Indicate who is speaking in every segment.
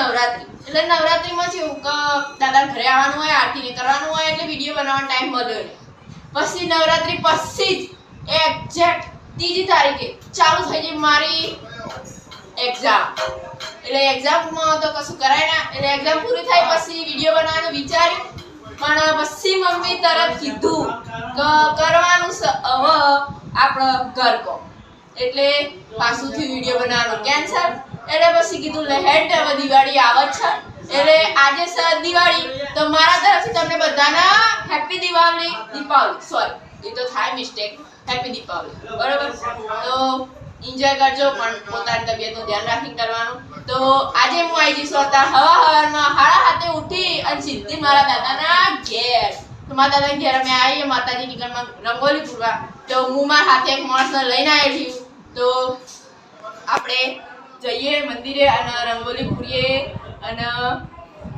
Speaker 1: નવરાત્રી. એટલે નવરાત્રીમાં જેવું કે દાદા ઘરે આવવાનું હોય, આરતી ને કરવાનું હોય, એટલે વીડિયો બનાવવાનો ટાઈમ મળ્યો પછી નવરાત્રી પછી જ એક્ઝેક્ટ ત્રીજી તારીખે ચાલુ થઈ ગઈ મારી એક્ઝામ એટલે એક્ઝામમાં તો કશું કરાય ના, એટલે એક્ઝામ પૂરી થાય પછી વીડિયો બનાવવાનું વિચાર્યું. પણ પછી મમ્મી તરત કીધું કે કરવાનું હવે આપણો ઘર કો એટલે પાછું થયું વીડિયો બનાવવાનો કેન્સલ એટલે પછી કીધું, લે, હેડ હવે દિવાળી આવે છે. એટલે આજે સર દિવાળી, તો મારા તરફથી તમને બધાના હેપી દિવાળી, દીપાવલી. સોરી એ તો થાય મિસ્ટેક હેપી દીપાવલી. બરોબર? તો એન્જોય કરજો, પણ પોતાની તબિયતનું ધ્યાન રાખી કરવાનું. તો આજે હું આવી જઈશ હતા હવા હવારમાં હાડા હાથે ઉઠી અને સીધી મારા દાદાના ઘેર. તો મારા દાદા ઘેર અમે આવીએ માતાજીની ઘરમાં રંગોલી પૂરવા. તો હું મારા હાથે એક માણસને લઈને આવી તો આપણે જઈએ મંદિરે અને રંગોલી પૂરીએ અને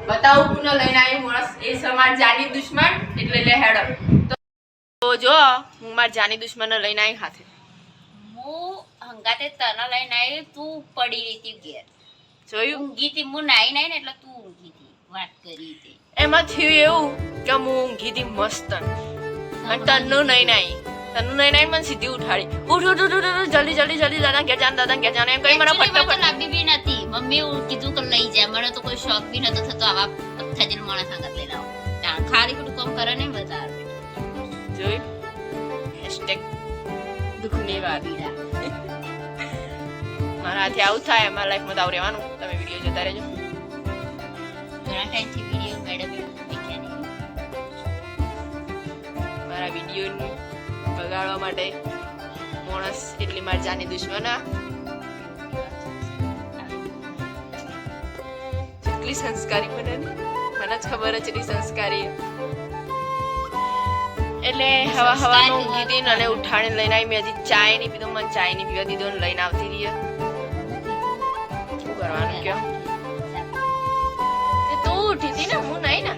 Speaker 1: બતાવું ન લઈને આવી માણસ. એ સમાજ જાની દુશ્મન એટલે લે હેડો. તો જો હું મારા જાની દુશ્મન લઈને આવી હાથે.
Speaker 2: હું હંગાતે તને લઈને આવી તું પડી રહી હતી ઘેર.
Speaker 1: જોયું?
Speaker 2: ઊંઘી હતી હું નાઈ નાઈ ને એટલે તું ઊંઘી હતી વાત કરી હતી.
Speaker 1: એમાં થયું એવું કે હું ઊંઘી હતી મસ્ત. અને તન્નું નહીં નાઈ તન્નું નહીં નાઈ મને સીધી ઉઠાડી. ઉઠ ઉઠ ઉઠ ઉઠ, જલ્દી જલ્દી જલ્દી દાદા ઘેર જાન દાદા ઘેર જાન એમ કઈ મને
Speaker 2: મને
Speaker 1: ફટાફટ
Speaker 2: લાંબી બી નથી. મમ્મી કીધું કે લઈ જાય મને તો કોઈ શોખ બી નતો થતો. આવા પથ્થાજીને માણસ સંગત લઈને આવો. ખાલી ખોટું કામ કરે ને બધા
Speaker 1: જોયું હેશટેગ દુઃખની વાત
Speaker 2: પીડા
Speaker 1: મારા હાથે આવું થાય મારા લાઈફમાં તો આવું રહેવાનું. તમે વીડિયો જોતા રહેજો.
Speaker 2: ઘણા ટાઈમથી વીડિયો મેડમ નહીં.
Speaker 1: મારા વીડિયો બગાડવા માટે માણસ એટલી મારી જાની દુશ્મન કેટલી સંસ્કારી મને મને જ ખબર જ એટલી સંસ્કારી. એટલે હવા હવાનું ઊંઘી હતી અને ઉઠાડીને લઈને આવી મેં હજી ચાય નહીં પીધો મને ચાય નહીં પીવા દીધો લઈને આવતી રહીએ શું કરવાનું કયો? તું ઉઠી હતી ને હું નહીં ને.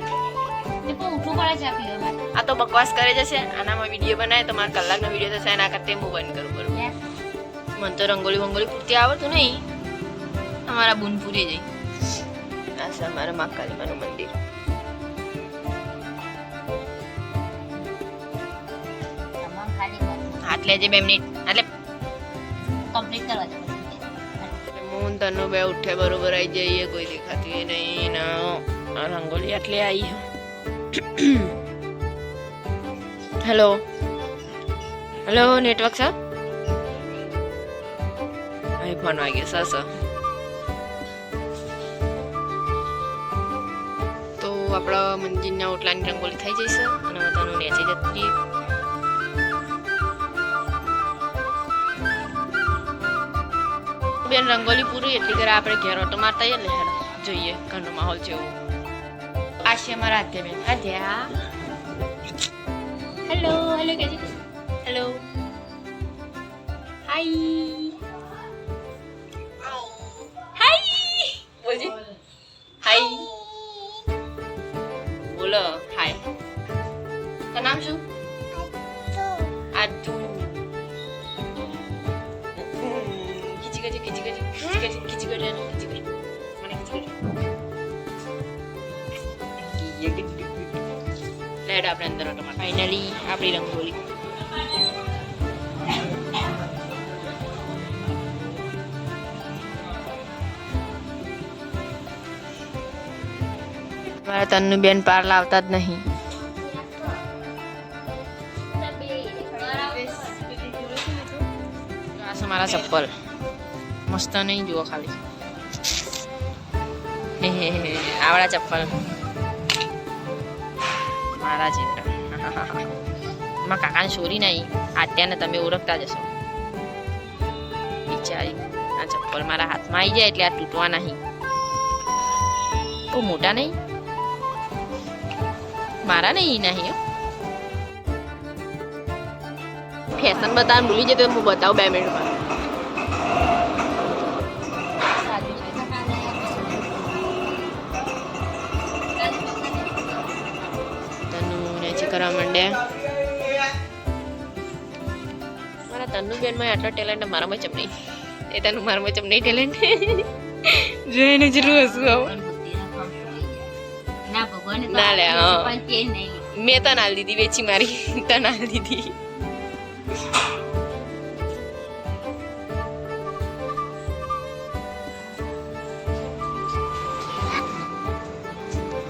Speaker 2: પણ ઉઠવું પડે ચા પીવા
Speaker 1: આ તો બકવાસ કરે જશે. આનામાં વીડિયો બનાવે તો મારે કલાકનો વીડિયો થશે એના કરતા હું બંધ કરું બરોબર. મને તો રંગોળી વંગોળી પૂરતી આવડતું નહીં. અમારા બુન પૂરી જઈ. આ છે અમારા મા કાલીમાનું મંદિર આટલે લેજે બે મિનિટ. એટલે
Speaker 2: કમ્પ્લીટ કરવા દે
Speaker 1: હું તનુ બે ઉઠે બરોબર આવી જઈએ કોઈ દેખાતી નહીં. ના રંગોળી આટલી આવી હેલો હેલો નેટવર્ક સર અહીં ફોન વાગ્યો સર સર તો આપણા મંદિરના ઓટલાની રંગોલી થઈ જશે અને બધાનું નેચે જતી બેન રંગોલી પૂરી એટલી કરે આપણે ઘેર ઓટો મારતા હેડો જોઈએ ઘરનો માહોલ જેવો. આશી અમારા આધ્યા બેન. Aadya hello hello KG hello hi lead આપણે અંદર ઓટોમાં ફાઇનલી આપણી રંગોલી મારા તન્નુ બેન પાર લાવતા જ નહીં આ મારા ચપ્પલ મસ્ત નહીં જુઓ ખાલી આવડા ચપ્પલ મારા જેવડા મારા કાકાને ચોરી નહીં આત્યાને તમે ઓળખતા જશો બિચારી આ ચપ્પલ મારા હાથમાં આવી જાય એટલે આ તૂટવા નહીં બહુ મોટા નહીં? મારા નહીં નહીં ફેશન બતાવવાનું ભૂલી જતો હું બતાવું બે મિનિટમાં કરવા માંડ્યા તન્નુ બેનમાં આટલો ટેલેન્ટ મારામાં ચમ નહીં એ તનું મારામાં ચમ નહીં ટેલેન્ટ જોઈને જરૂર હસું આવું.
Speaker 2: ના ભગવાને
Speaker 1: ના લે, મેં તન હાલ દીધી વેચી મારી. તન આલ દીધી.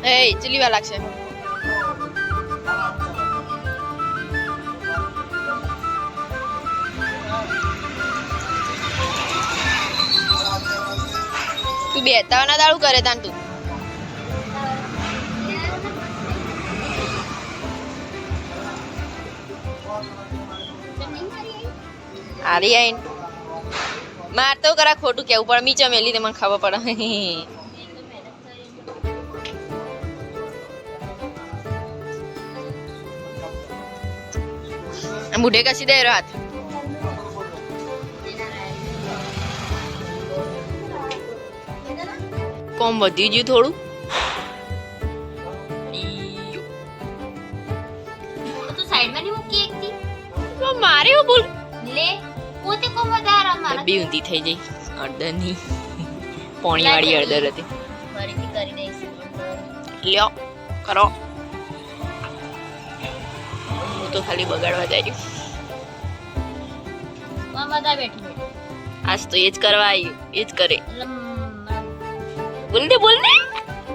Speaker 1: એ ચલી વાર લાગશે. તું બેતા ના દાડું કરે તાન તું. હારી આઈન માર તો કરા ખોટું કેવું પડે. મીચા મેલી મને ખબર પડે. મુઢે કસી દે રાત કોમ વધી ગયું થોડું. મારે એવું બોલ
Speaker 2: લે પોતે કોમ વધારે મારા
Speaker 1: ડબ્બી ઊંધી થઈ જઈ અડધરની પોણી વાળી હતી.
Speaker 2: ફરીથી કરી દઈશ.
Speaker 1: લ્યો કરો. હું તો ખાલી બગાડવા જાય.
Speaker 2: બધા બેઠી
Speaker 1: આજ તો એ જ કરવા આવ્યું. એ જ કરે. બોલ દે બોલ દે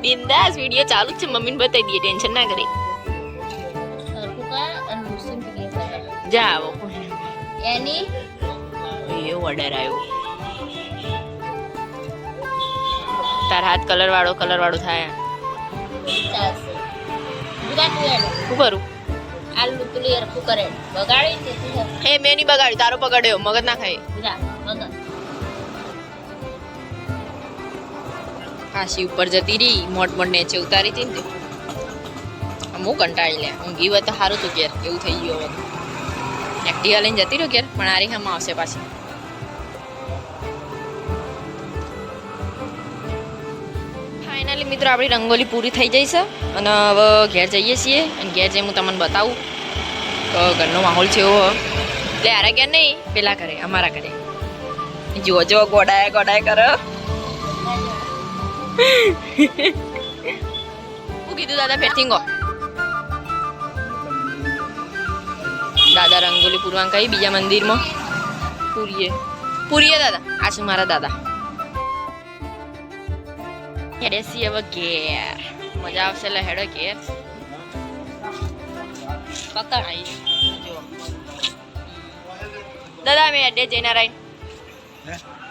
Speaker 1: બિંદાસ વિડિયો ચાલુ છે. મમ્મીને બતાવી દઈએ ટેન્શન ના કરે. જા આવો
Speaker 2: એની?
Speaker 1: એવો ઓર્ડર આવ્યો તાર હાથ કલર વાળો કલર વાળો થાય. શું કરું?
Speaker 2: આ લૂતલી હરખું કરે. બગાડી એ
Speaker 1: હે મેં નહીં બગાડ્યું તારો પકડ્યો મગજ ના ખાય. કાશી ઉપર જતી રહી, મોટ મોટ નેચે ઉતારી હતી ને હું કંટાળી લે ઊંઘી હોય તો સારું તું ઘેર, એવું થઈ ગયું હવે. એક્ટિવા લઈને જતી રહ્યો ઘેર, પણ આરી હામાં આવશે પાછી. ફાઇનલી મિત્રો, આપણી રંગોલી પૂરી થઈ જઈ છે, અને હવે ઘેર જઈએ છીએ, અને ઘેર જઈને હું તમને બતાવું તો ઘરનો માહોલ છે. એવો એટલે આરા ઘેર નહીં, પેલા ઘરે, અમારા ઘરે. જોજો ગોડાય ગોડાય કરો. શું કીધું દાદા ફેરથી ગો. દાદા રંગોલી પૂરવાનું કઈ બીજા મંદિરમાં. પૂરીએ. પૂરીએ દાદા. આ છે મારા દાદા. છીએ હવે ઘેર. મજા આવશે એટલે હેડો ઘેર. પકડ આવીશ જો. દાદા અમે હેડે જયનારાયણ.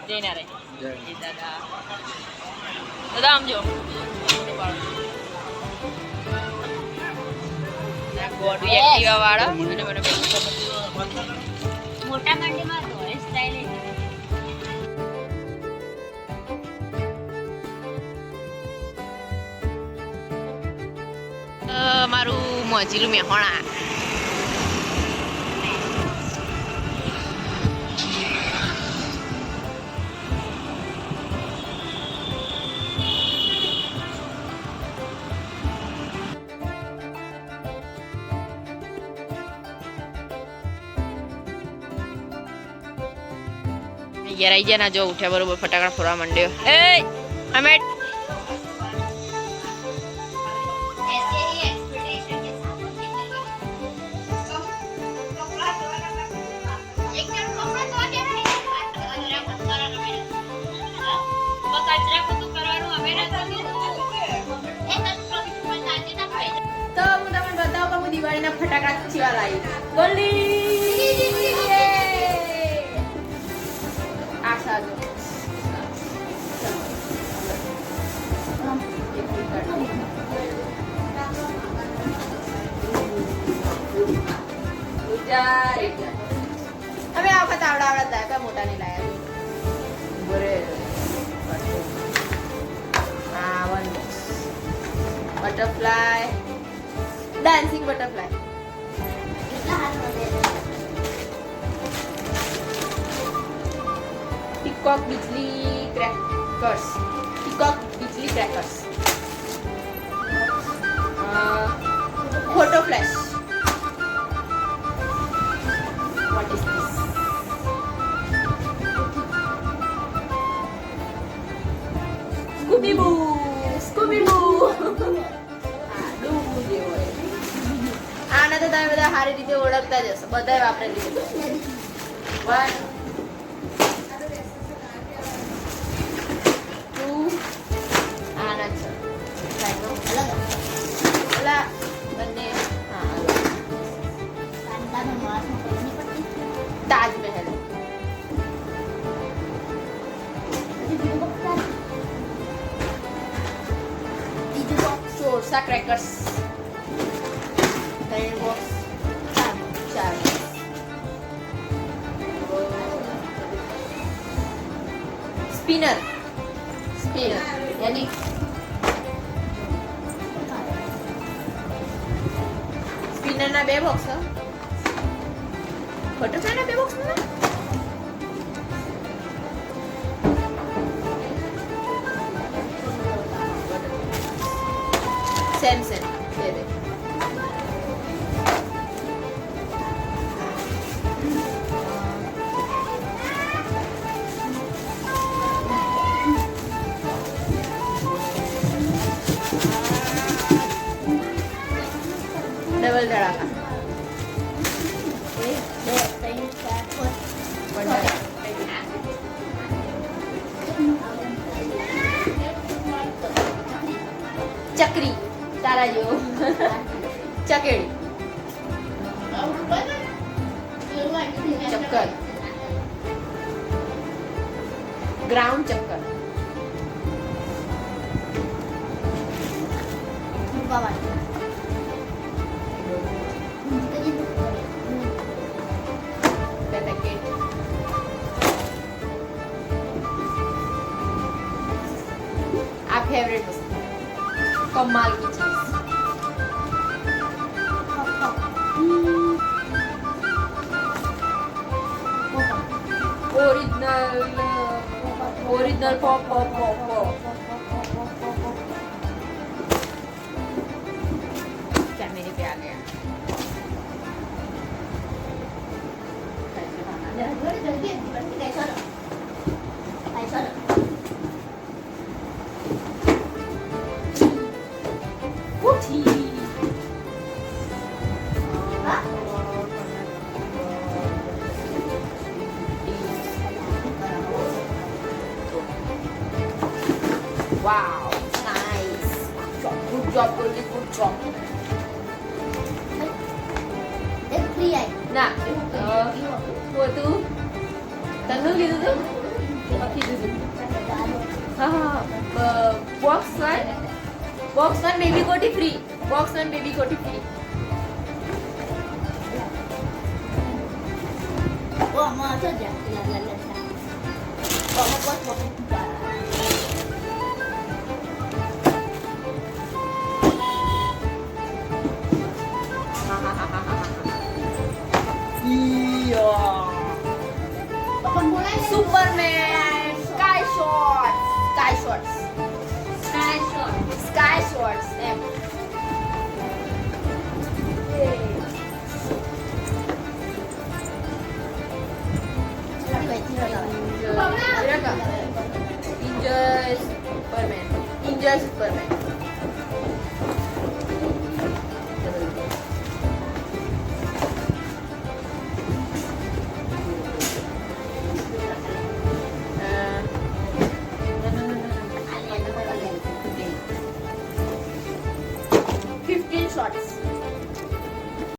Speaker 1: જયનારાયણ. જી દાદા. દાદા આમ જો. ગોડું એક્ટિવા વાળા. અને મને
Speaker 2: મોટા
Speaker 1: મારું મોજીલું મેહોણા. અગિયાર આવી ગયા ના, જો ઉઠ્યા બરોબર ફટાકડા ફોરવા માંડ્યો. એ અમેટ. દિવાળીના ફટાકડા ચીવા લાવી. બોલી હવે આ વખત આવડા આવડા દાખલા મોટા નહીં લાયા બરે આ one butterfly dancing butterfly peacock બીજલી crackers peacock બીજલી ક્રેકર્સ ફોટો ફ્લેશ તમે બધા સારી રીતે ઓળખતા જ હશો વાપરે વાપરેલી છે. વન ટુ આના છે. બંને તાજમહેલ સોરસા ક્રેકર્સ સ્પિનર. સ્પિનર. યાની. સ્પિનરના બે બોક્સ છે બે બોક્સ સેમ સેમ. ડબલ ધડાકા
Speaker 3: એક બે ત્રણ ચાર પાંચ
Speaker 1: ચકરી તારા જેવો ચકેડી ચક્કર ગ્રાઉન્ડ ચક્કર
Speaker 3: મૂકવાવાળી.
Speaker 1: આ ફેવરેટ વસ્તુ કમાલ કી cheese
Speaker 3: original original pop pop
Speaker 1: pop
Speaker 3: pop
Speaker 1: Wow, nice. Good job, really good job.
Speaker 3: એક free આવી.
Speaker 1: ના અ, પોતું તનું લીધું તું બાકી લીધું હા હા box one box one baby કોટી ફ્રી બોક્સ વન બેબી કોટી ફ્રી
Speaker 3: ઓ, આમાં હતો જ. લા, લા, લા, લા. ઓ, આમાં બસ બસ. Superman, Sky
Speaker 1: Shorts, Sky Shorts, Sky Shorts,
Speaker 3: Sky Shorts.
Speaker 1: Ninja Superman. Ninja Superman.